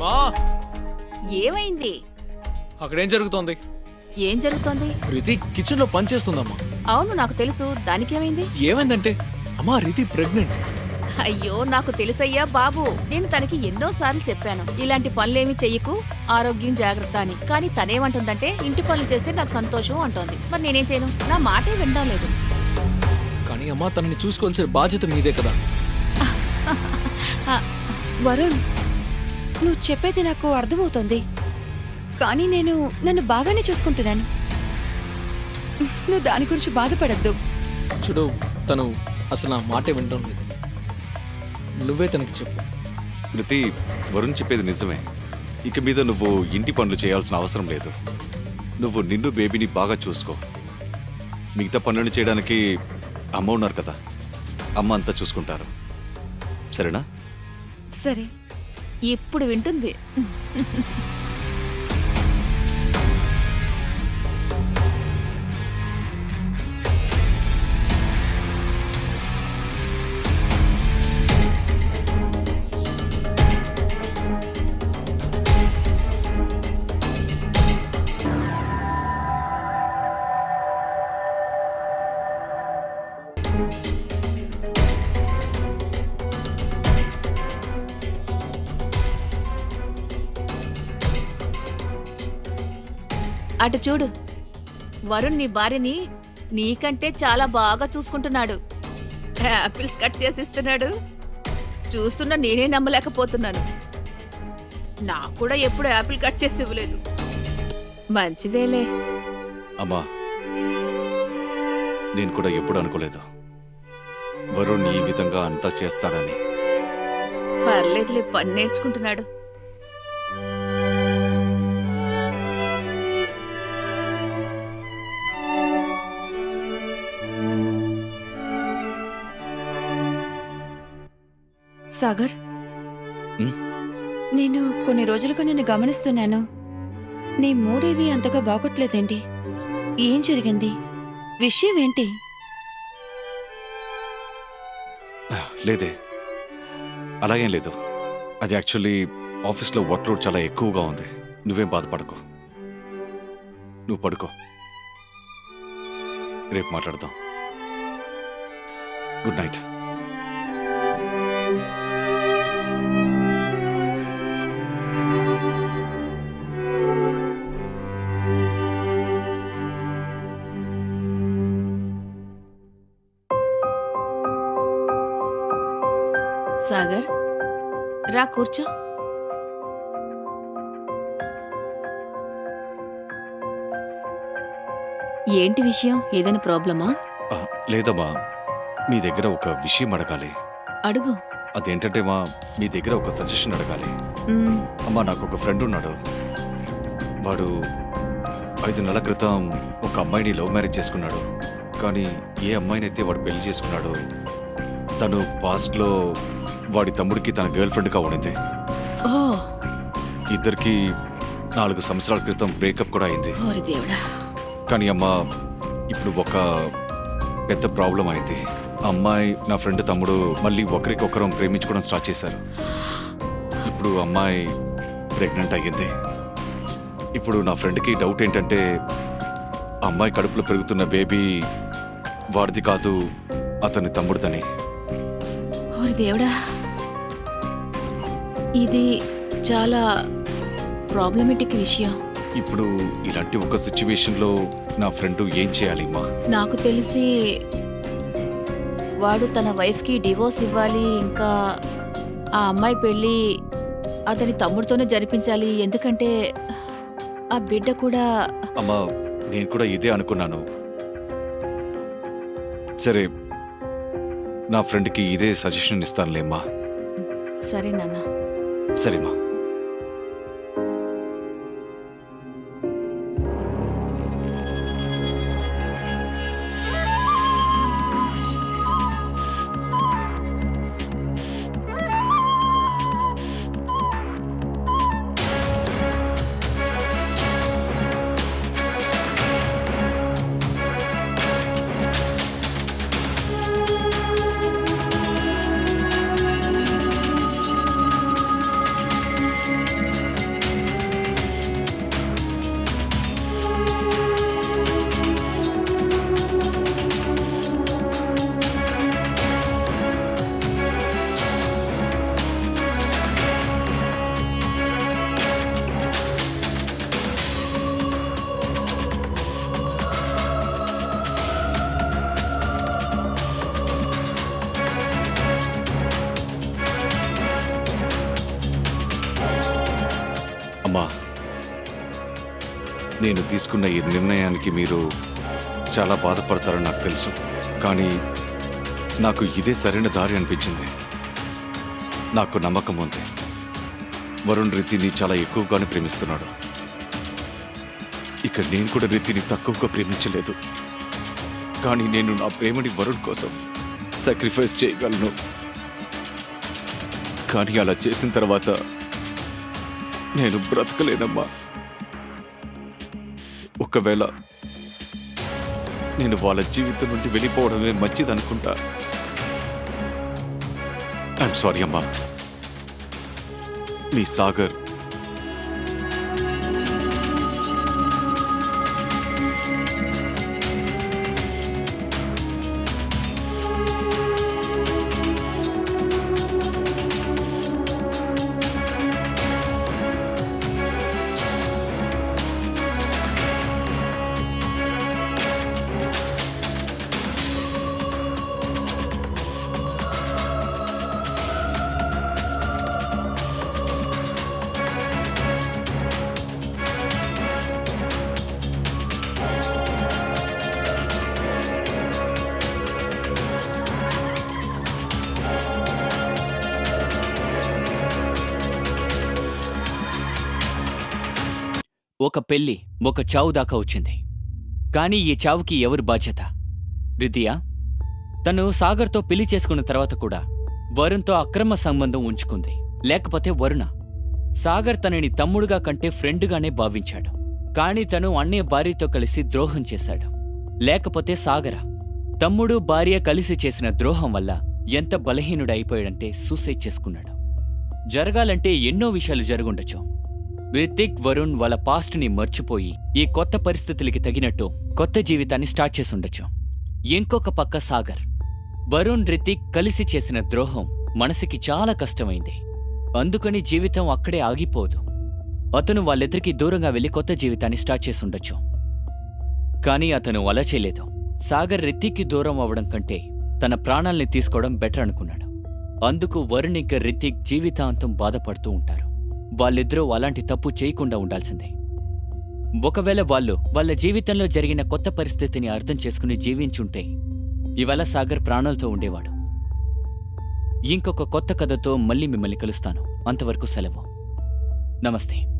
మా ఏమైంది? అక్కడేం జరుగుతోంది? ఏం జరుగుతోంది? రితి కిచెన్లో పనిచేస్తుందమ్మా అవును నాకు తెలుసు. దానికేమైంది? ఏమైందంటే అమ్మా రితి ప్రెగ్నెంట్. అయ్యో నాకు తెలుసయ్యా బాబు. నేను తనకి ఎన్నోసార్లు చెప్పాను. ఇలాంటి పనులేమి చెయ్యకు. ఆరోగ్యం జాగ్రత్త అని. కానీ తనేమంటుందంటే ఇంటి పనులు చేస్తే నాకు సంతోషం అంటోంది. మరి నేనేం చేయను? నా మాటే వినడం లేదు. కానీ అమ్మా తనని చూసుకోవాల్సిన బాధ్యత మీదే కదా. వరుణ్ నువ్వు చెప్పేది నాకు అర్థమవుతోంది. కానీ నేను నన్ను బాగానే చూసుకుంటున్నాను. నువ్వు దాని గురించి బాధపడద్దు. చూడు తను అసలు నా మాటే వినడం లేదు. నువ్వే తనకి చెప్పు. కృతి వరుణ్ చెప్పేది నిజమే. ఇక మీద నువ్వు ఇంటి పనులు చేయాల్సిన అవసరం లేదు. నువ్వు నిన్ను బేబీని బాగా చూసుకో. మిగతా పనులను చేయడానికి అమ్మ ఉన్నారు కదా. అమ్మ అంతా చూసుకుంటారు. సరేనా? సరే. ఇప్పుడు వింటుంది. అటు చూడు. వరుణ్ నీ భార్యని నీకంటే చాలా బాగా చూసుకుంటున్నాడు. యాపిల్స్ కట్ చేసిస్తున్నాడు చూస్తున్నా నేనే నమ్మలేకపోతున్నాను. నాకు కూడా ఎప్పుడు యాపిల్ కట్ చేసి ఇవ్వలేదు. మంచిదేలే. అమ్మా నేను కూడా ఎప్పుడు అనుకోలేదు. వరుణ్ ఈ విధంగా అంతా చేస్తాడని. పర్లేదులే పని నేర్చుకుంటున్నాడు సాగర్? నేను కొన్ని రోజులుగా నిన్ను గమనిస్తున్నాను. నీ మూడేవి అంతగా బాగోట్లేదేంటి? ఏం జరిగింది? విషయం ఏంటి? లేదే. అలాగేం లేదు. అది యాక్చువల్లీ ఆఫీస్లో వర్క్లోడ్ చాలా ఎక్కువగా ఉంది. నువ్వేం బాధపడకు. నువ్వు పడుకో. రేపు మాట్లాడదాం. Good night. సాగర్ రా కూర్చో. ఏంటి విషయం? ఏదైనా ప్రాబ్లమా? ఆ, లేదమ్మా. మీ దగ్గర ఒక విషయం అడగాలి. అడుగు. అదేంటంటే మా మీ దగ్గర ఒక సజెషన్ అడగాలి. మ్, అమ్మా నాకు ఒక ఫ్రెండ్ ఉన్నాడు. వాడు ఐదు నెలల క్రితం ఒక అమ్మాయిని లవ్ మ్యారేజ్ చేసుకున్నాడు. కానీ ఏ అమ్మాయినైతే వాడు పెళ్ళి చేసుకున్నాడో తను పాస్ట్లో వాడి తమ్ముడికి తన గర్ల్ ఫ్రెండ్గా ఉండింది. ఓ. ఇద్దరికి నాలుగు సంవత్సరాల క్రితం బ్రేకప్ కూడా అయింది. ఓరి దేవుడా. కానీ అమ్మ ఇప్పుడు ఒక పెద్ద ప్రాబ్లం అయింది. అమ్మాయి నా ఫ్రెండ్ తమ్ముడు మళ్ళీ ఒకరికొకరం ప్రేమించుకోవడం స్టార్ట్ చేశారు. ఇప్పుడు అమ్మాయి ప్రెగ్నెంట్ అయ్యింది. ఇప్పుడు నా ఫ్రెండ్కి డౌట్ ఏంటంటే అమ్మాయి కడుపులో పెరుగుతున్న బేబీ వాడిది కాదు అతని తమ్ముడిదని. ఓరి దేవుడా. ఇది చాలా ప్రాబ్లమెటిక్ విషయం. ఇప్పుడు ఇలాంటి ఒక సిచ్యువేషన్లో నా ఫ్రెండ్ ఏం చేయాలి అమ్మా? నాకు తెలిసి వాడు తన వైఫ్కి డివోర్స్ ఇవ్వాలి ఇంకా ఆ అమ్మాయి పెళ్ళి అతని తమ్ముడితోనే జరిపించాలి. ఎందుకంటే ఆ బిడ్డ కూడా అమ్మా నేను కూడా ఇదే అనుకున్నాను. సరే నా ఫ్రెండ్కి ఇదే సజెషన్ ఇస్తానులేమ్మా సరే నాన్న. Selima. అమ్మా నేను తీసుకున్న ఈ నిర్ణయానికి మీరు చాలా బాధపడతారని నాకు తెలుసు. కానీ నాకు ఇదే సరైన దారి అనిపించింది. నాకు నమ్మకం ఉంది. వరుణ్ రీతిని చాలా ఎక్కువగానే ప్రేమిస్తున్నాడు. ఇక నేను కూడా రీతిని తక్కువగా ప్రేమించలేదు. కానీ నేను నా ప్రేమని వరుణ్ కోసం సాక్రిఫైస్ చేయగలను. కానీ అలా చేసిన తర్వాత నేను బ్రతకలేనమ్మా. ఒకవేళ నేను వాళ్ళ జీవితం నుండి వెళ్ళిపోవడమే మంచిదనుకుంటా. ఐఎమ్ సారీ అమ్మా. మీ సాగర్ ఒక పెళ్ళి ఒక చావు దాకా వచ్చింది. కానీ ఈ చావుకి ఎవరు బాధ్యత? రిదియా తను సాగర్తో పెళ్ళి చేసుకున్న తర్వాత కూడా వరుణ్తో అక్రమ సంబంధం ఉంచుకుంది. లేకపోతే వరుణ. సాగర్ తనని తమ్ముడుగా కంటే ఫ్రెండ్గానే భావించాడు. కానీ తను అన్నయ్య భార్యతో కలిసి ద్రోహం చేశాడు. లేకపోతే సాగర. తమ్ముడు భార్య కలిసి చేసిన ద్రోహం వల్ల ఎంత బలహీనుడైపోయాడంటే సూసైడ్ చేసుకున్నాడు. జరగాలంటే ఎన్నో విషయాలు జరుగుండొచ్చు. రితిక్ వరుణ్ వాళ్ళ పాస్ట్ని మర్చిపోయి ఈ కొత్త పరిస్థితులకి తగినట్టు కొత్త జీవితాన్ని స్టార్ట్ చేసుండొచ్చు. ఇంకొక పక్క సాగర్. వరుణ్ రితిక్ కలిసి చేసిన ద్రోహం మనసుకి చాలా కష్టమైంది. అందుకని జీవితం అక్కడే ఆగిపోదు. అతను వాళ్ళిద్దరికీ దూరంగా వెళ్ళి కొత్త జీవితాన్ని స్టార్ట్ చేసుండొచ్చు. కానీ అతను అలా చేయలేదు. సాగర్ రితిక్కి దూరం అవ్వడం కంటే తన ప్రాణాల్ని తీసుకోవడం బెటర్ అనుకున్నాడు. అందుకు వరుణ్ ఇంకా రితిక్ జీవితాంతం బాధపడుతూ ఉంటారు. వాళ్ళిద్దరూ అలాంటి తప్పు చేయకుండా ఉండాల్సిందే. ఒకవేళ వాళ్ళు వాళ్ళ జీవితంలో జరిగిన కొత్త పరిస్థితిని అర్థం చేసుకుని జీవించుంటే ఇవాళ సాగర్ ప్రాణాలతో ఉండేవాడు. ఇంకొక కొత్త కథతో మళ్ళీ మిమ్మల్ని కలుస్తాను. అంతవరకు సెలవు. నమస్తే.